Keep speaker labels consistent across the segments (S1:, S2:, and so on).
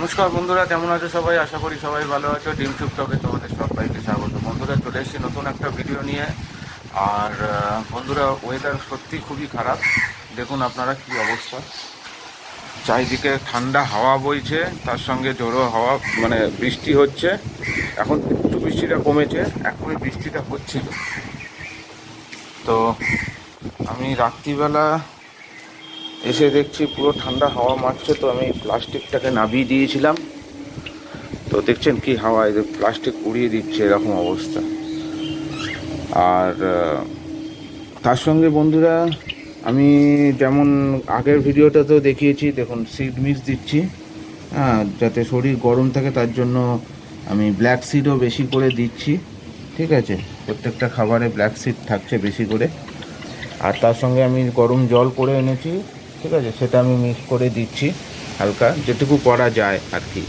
S1: নমস্কার বন্ধুরা, কেমন আছো সবাই? আশা করি সবাই ভালো আছো। ডিম টুকটকে তোমাদের সবাইকে স্বাগত। বন্ধুরা, চলে এসেছি নতুন একটা ভিডিও নিয়ে। আর বন্ধুরা ওয়েদার সত্যি খুবই খারাপ। দেখুন আপনারা কি অবস্থা। চারিদিকে ঠান্ডা হাওয়া বইছে, তার সঙ্গে জোরো হাওয়া মানে বৃষ্টি হচ্ছে। এখন একটু বৃষ্টিটা কমেছে, এখনই বৃষ্টিটা হচ্ছিল। তো, আমি রাত্রিবেলা এসে দেখছি পুরো ঠান্ডা হাওয়া মারছে, তো আমি প্লাস্টিকটাকে নামিয়ে দিয়েছিলাম। তো দেখছেন কি হাওয়া যে প্লাস্টিক উড়িয়ে দিচ্ছে এরকম অবস্থা। আর তার সঙ্গে বন্ধুরা, আমি যেমন আগের ভিডিওটাতেও দেখিয়েছি, দেখুন সিড মিক্স দিচ্ছি। হ্যাঁ যাতে শরীর গরম থাকে, তার জন্য আমি ব্ল্যাক সিডও বেশি করে দিচ্ছি। ঠিক আছে? প্রত্যেকটা খাবারে ব্ল্যাক সিড থাকছে বেশি করে। আর তার সঙ্গে আমি গরম জল করে এনেছি। ঠিক আছে? সেটা আমি মিক্স করে দিচ্ছি হালকা, যেটুকু করা যায় আর কি।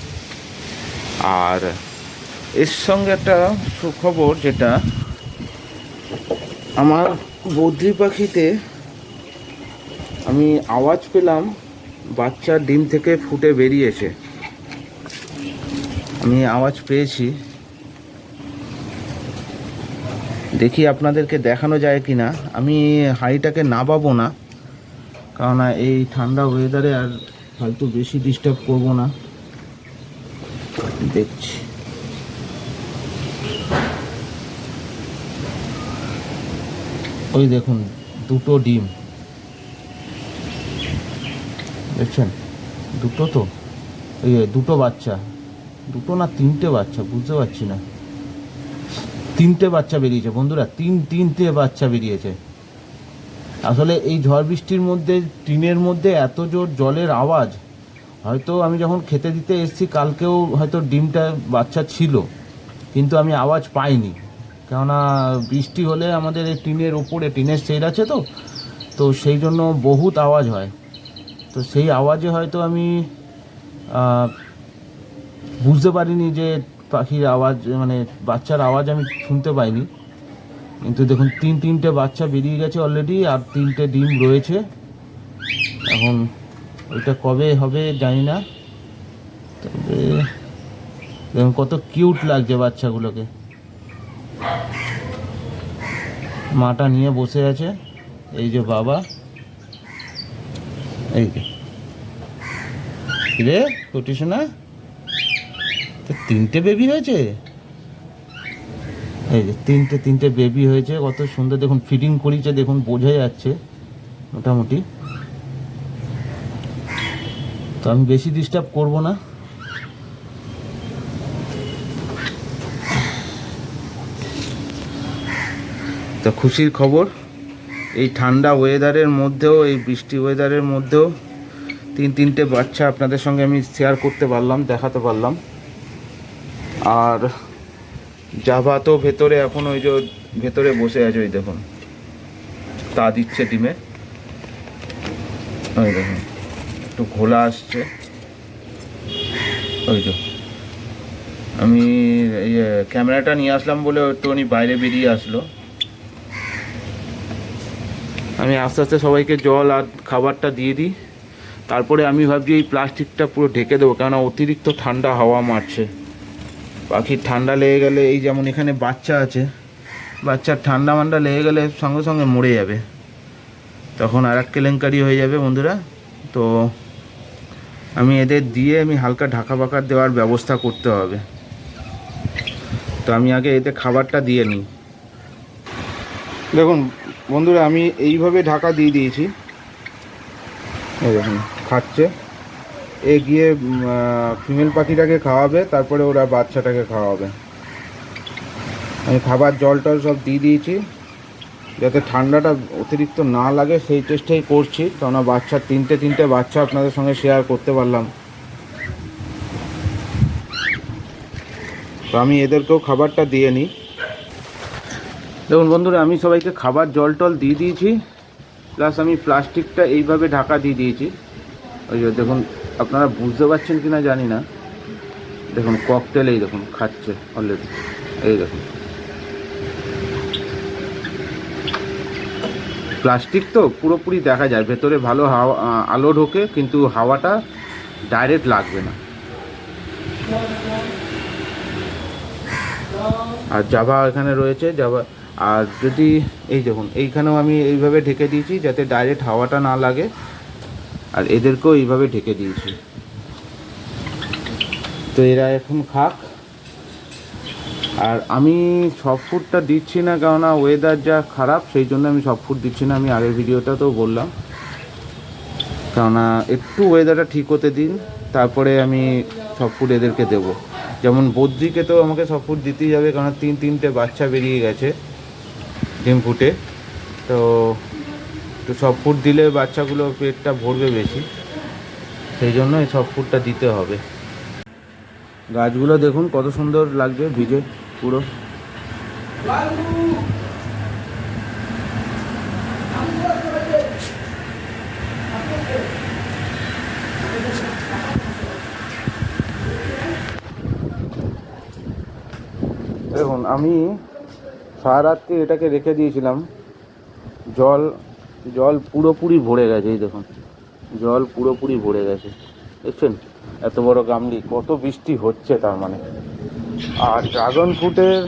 S1: আর এর সঙ্গে একটা সুখবর যেটা, আমার বদ্রি পাখিতে আমি আওয়াজ পেলাম, বাচ্চা ডিম থেকে ফুটে বেরিয়েছে। আমি আওয়াজ পেয়েছি। দেখি আপনাদেরকে দেখানো যায় কি না আমি হাঁড়িটাকে নাবাবো না। কারণ এই ঠান্ডা ওয়েদারে আর ফালতু বেশি ডিস্টার্ব করব না। দেখছি। ওই দেখুন, দুটো ডিম। দেখছেন? দুটো তো? এই দুটো বাচ্চা। দুটো না তিনটে বাচ্চা, বুঝতে পারছি না। তিনটে বাচ্চা বেরিয়েছে। বন্ধুরা, তিন তিনটে বাচ্চা বেরিয়েছে। আসলে এই ঝড় বৃষ্টির মধ্যে, টিনের মধ্যে এত জোর জলের আওয়াজ, হয়তো আমি যখন খেতে দিতে এসেছি, কালকেও হয়তো ডিমটা বাচ্চা ছিল, কিন্তু আমি আওয়াজ পাইনি। কেননা বৃষ্টি হলে আমাদের এই টিনের ওপরে, টিনের শেড আছে তো তো সেই জন্য বহুত আওয়াজ হয়। তো সেই আওয়াজে হয়তো আমি বুঝতে পারিনি যে পাখির আওয়াজ মানে বাচ্চার আওয়াজ আমি শুনতে পাইনি। কিন্তু দেখুন, তিন, তিনটে বাচ্চা বেরিয়ে গেছে অলরেডি আর তিনটে ডিম রয়েছে। এখন ওইটা কবে হবে জানি না। তবে দেখুন, কত কিউট লাগছে বাচ্চাগুলোকে। মাটা নিয়ে বসে আছে, এই যে বাবা। এই যে। রে কুটি শোনা তো তিনটে বেবি হয়েছে? এই যে তিনটে তিনটে বেবি হয়েছে, কত সুন্দর দেখুন ফিটিং করিয়েছে দেখুন, বোঝা যাচ্ছে, মোটামুটি। তো আমি বেশি ডিস্টার্ব করব না। তো খুশির খবর, এই ঠান্ডা ওয়েদারের মধ্যেও, এই বৃষ্টি ওয়েদারের মধ্যেও, তিন, তিনটে বাচ্চা আপনাদের সঙ্গে আমি শেয়ার করতে পারলাম, দেখাতে পারলাম। আর জাভা তো ভেতরে এখন ওই যে ভেতরে বসে আছে, ওই দেখুন। তা দিচ্ছে ডিমে। ওই দেখুন, একটু ঘোলা আসছে। ওই তো আমি ইয়ে ক্যামেরাটা নিয়ে আসলাম বলে একটুখানি বাইরে বেরিয়ে আসলো। আমি আস্তে আস্তে সবাইকে জল আর খাবারটা দিয়ে দিই। তারপরে আমি ভাবছি এই প্লাস্টিকটা পুরো ঢেকে দেবো, কেননা অতিরিক্ত ঠান্ডা হাওয়া মারছে। পাখির ঠান্ডা লেগে গেলে এই যেমন এখানে বাচ্চা আছে, বাচ্চার ঠান্ডা মান্ডা লেগে গেলে সঙ্গে সঙ্গে মরে যাবে। তখন আর এক কেলেঙ্কারি হয়ে যাবে বন্ধুরা। তো আমি এদের দিয়ে আমি হালকা ঢাকা বাকা দেওয়ার ব্যবস্থা করতে হবে। তো আমি আগে এতে খাবারটা দিয়ে নিই। দেখুন বন্ধুরা, আমি এইভাবে ঢাকা দিয়ে দিয়েছি। খাচ্ছে। এ গিয়ে ফিমেল পাখিটাকে খাওয়াবে, তারপরে ওরা বাচ্চাটাকে খাওয়াবে। আমি খাবার জল টল সব দিয়ে দিয়েছি। যাতে ঠান্ডাটা অতিরিক্ত না লাগে, সেই চেষ্টাই করছি। কেননা বাচ্চার তিনটে তিনটে বাচ্চা আপনাদের সঙ্গে শেয়ার করতে পারলাম। তো আমি এদেরকেও খাবারটা দিয়ে নিই। দেখুন বন্ধুরা, আমি সবাইকে খাবার জল টল দিয়ে দিয়েছি। প্লাস আমি প্লাস্টিকটা এইভাবে ঢাকা দিয়ে দিয়েছি। ওই দেখুন আপনারা বুঝতে পারছেন কি না জানি না। দেখুন ককটেল এই দেখুন, খাচ্ছে অলরেডি এই দেখুন। প্লাস্টিক তো পুরোপুরি দেখা যায়, ভেতরে ভালো হাওয়া আলো ঢোকে, কিন্তু হাওয়াটা ডাইরেক্ট লাগবে না। আর জাভা এখানে রয়েছে জাভা আর যদি, এই দেখুন, এইখানেও আমি এইভাবে ঢেকে দিয়েছি, যাতে ডাইরেক্ট হাওয়াটা না লাগে। আর এদেরকেও এইভাবে ঢেকে দিয়েছি। তো এরা এখন খাক। আর আমি সব ফুডটা দিচ্ছি না, কেননা ওয়েদার যা খারাপ, সেই জন্য আমি সব ফুড দিচ্ছি না। আমি আগের ভিডিওটাতেও বললাম। কেননা একটু ওয়েদারটা ঠিক হতে দিন, তারপরে আমি সব ফুড এদেরকে দেবো। যেমন বদ্রিকে তো আমাকে সব ফুড দিতেই হবে, কেননা তিন তিনটে বাচ্চা বেরিয়ে গেছে ডিম ফুটে। তো তো সব ফুড দিলে বাচ্চাগুলো পেটটা ভরবে বেশি। সেই জন্য এই সব ফুডটা দিতে হবে। গাছগুলো দেখুন কত সুন্দর লাগবে ভিজে পুরো। দেখুন, আমি সারা রাত্রি এটাকে রেখে দিয়েছিলাম। জল জল পুরোপুরি ভরে গেছে, এই দেখুন। জল পুরোপুরি ভরে গেছে। দেখছেন? এত বড় গামলি, কত বৃষ্টি হচ্ছে তার মানে। আর ড্রাগন ফ্রুটের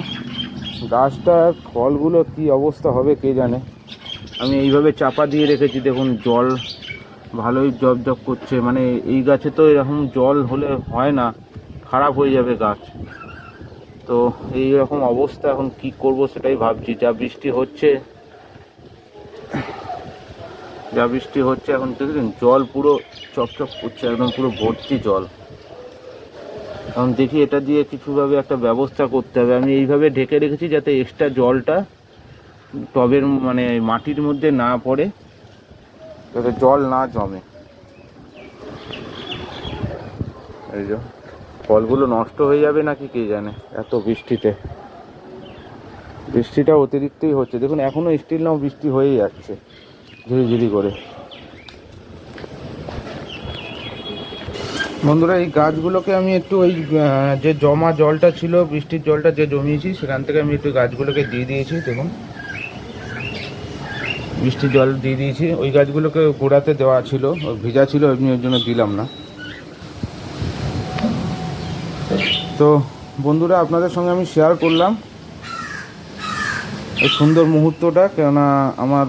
S1: গাছটার ফলগুলো কি অবস্থা হবে কে জানে? আমি এইভাবে চাপা দিয়ে রেখেছি, দেখুন, জল ভালোই জব জব করছে। মানে এই গাছে তো এরকম জল হলে হয় না, খারাপ হয়ে যাবে গাছ। তো এই রকম অবস্থা, এখন কি করব সেটাই ভাবছি। যা বৃষ্টি হচ্ছে যা বৃষ্টি হচ্ছে এখন দেখলেন জল পুরো চকচক করছে, একদম পুরো ভর্তি জল। এখন দেখি এটা দিয়ে কিছুভাবে একটা ব্যবস্থা করতে হবে। আমি এইভাবে ঢেকে রেখেছি যাতে এক্সট্রা জলটা টবের মানে মাটির মধ্যে না পড়ে, যাতে জল না জমে। এই যে, ফলগুলো নষ্ট হয়ে যাবে নাকি কে জানে? এত বৃষ্টিতে। বৃষ্টিটা অতিরিক্তই হচ্ছে। দেখুন, এখনও স্টিল নাও বৃষ্টি হয়েই যাচ্ছে। ঝিরি করে। বন্ধুরা, এই গাছগুলোকে আমি একটু ওই যে জমা জলটা ছিল, বৃষ্টির জলটা যে জমিয়েছি, সেখান থেকে আমি একটু গাছগুলোকে দিয়ে দিয়েছি, দেখুন। বৃষ্টির জল দিয়ে দিয়েছি। ওই গাছগুলোকে গোড়াতে দেওয়া ছিল, ভিজা ছিল এমনি ওই জন্য দিলাম না। তো বন্ধুরা, আপনাদের সঙ্গে আমি শেয়ার করলাম। এই সুন্দর মুহূর্তটা, কেননা আমার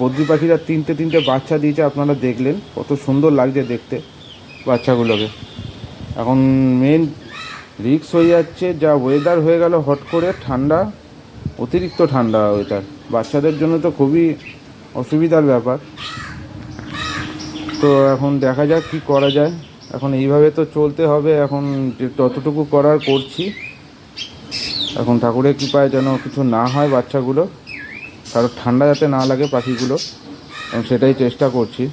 S1: বদ্রি পাখিরা তিনটে তিনটে বাচ্চা দিয়েছে, আপনারা দেখলেন। কত সুন্দর লাগছে দেখতে বাচ্চাগুলোকে। এখন মেন রিক্স হয়ে যাচ্ছে, যা ওয়েদার হয়ে গেল, হট করে ঠান্ডা, অতিরিক্ত ঠান্ডা ওয়েদার বাচ্চাদের জন্য তো খুবই অসুবিধার ব্যাপার। তো এখন দেখা যাক কি করা যায়। এখন এইভাবে তো চলতে হবে, এখন যে ততটুকু করার করছি। এখন ঠাকুরের কৃপায় যেন কিছু না হয় বাচ্চাগুলো কারও ঠান্ডা যাতে না লাগে পাখিগুলো আমি সেটাই চেষ্টা করছি।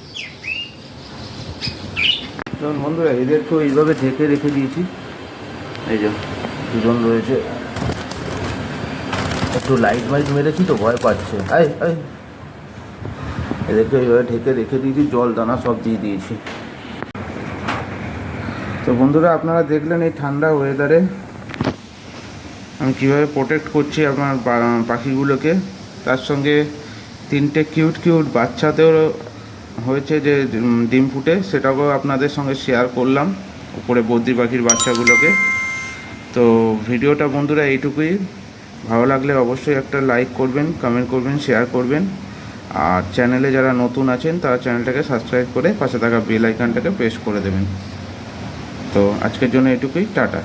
S1: যেমন বন্ধুরা এদেরকেও এইভাবে ঢেকে রেখে দিয়েছি। এই যে দুজন রয়েছে। একটু লাইট মাইট মেরেছি তো ভয় পাচ্ছে। আয় আয় এদেরকে এইভাবে ঢেকে রেখে দিয়েছি জল দানা সব দিয়ে দিয়েছি। তো বন্ধুরা আপনারা দেখলেন এই ঠান্ডা ওয়েদারে আমি কীভাবে প্রোটেক্ট করছি আমার পাখিগুলোকে, তার সঙ্গে তিনটে কিউট কিউট বাচ্চাতেও হয়েছে যে ডিম ফুটে, সেটাকেও আপনাদের সঙ্গে শেয়ার করলাম, উপরে বদ্রি পাখির বাচ্চাগুলোকে। তো ভিডিওটা বন্ধুরা এইটুকুই। ভালো লাগলে অবশ্যই একটা লাইক করবেন কমেন্ট করবেন শেয়ার করবেন। আর চ্যানেলে যারা নতুন আছেন, তারা চ্যানেলটাকে সাবস্ক্রাইব করে পাশে থাকা বেল আইকনটাকে প্রেস করে দেবেন। তো আজকের জন্য এটুকুই টাটা।